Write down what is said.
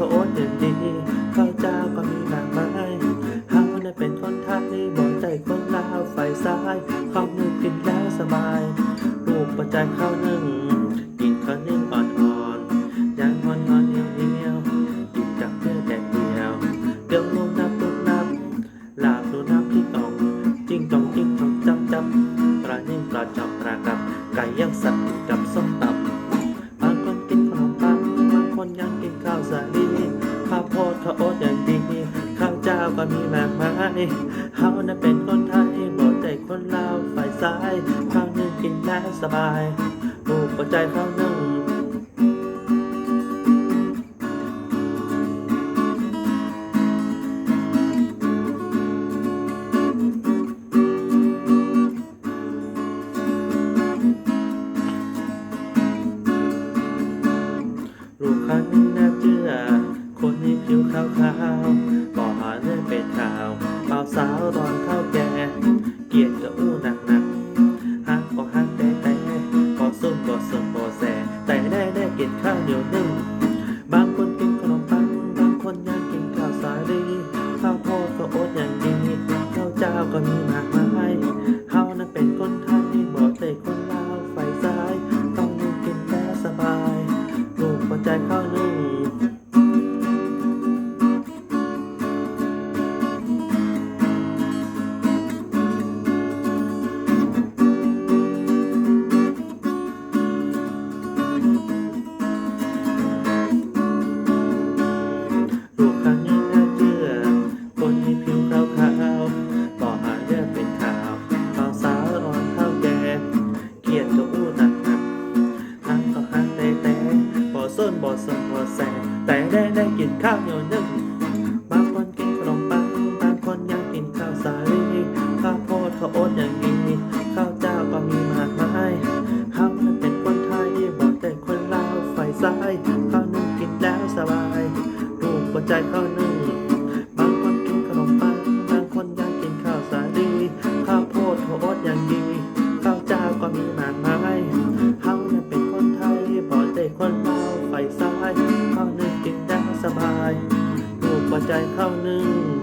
เขาโอนเดินดีข้าเจ้าก็มีมากมายเฮาเนี่ยเป็นคนไทยบอกใจคนลาวฝ่ายซ้ายข้าวนึ่งกินแล้วสบาย รูปประจัยข้าวนึ่ง ก็มีมากมายเฮานั้นเป็นคนไทยบ่ได้คนลาวฝ่ายซ้ายข้าวนึ่งกินแล้วสบายลูกหัวใจข้าวนึ่งรูปครั้งนี้น่าเชื่อคนนี้ผิวขาวขาวๆ สาวตอนเข้าแก่เกลียดก็อู้หนักหนักฮักก็ฮักแต่แต่ก็ส้มก็ส้มก็แสแต่ได้ได้กินข้าวเหนียวนึ่งบางคนกินขนมปังบางคนยังกินข้าวสาลีข้าวโพดก็อดอย่างดีข้าวเจ้าก็มีมากมาย บ่สมบ่แสแต่ได้ได้กินข้าวเหนียวนึ่งบางคนกินขนมปังบางคนยังกินข้าวสาลีข้าวโพดข้าวโอ๊ตอย่างนี้ข้าวเจ้าก็มีมากมายเฮานั้นเป็นคนไทยบอกแต่คนลาวฝ่ายซ้ายข้าวนึ่งกินแล้วสบายรูปหัวใจข้าวนึ่ง ใจเข้านึ่ง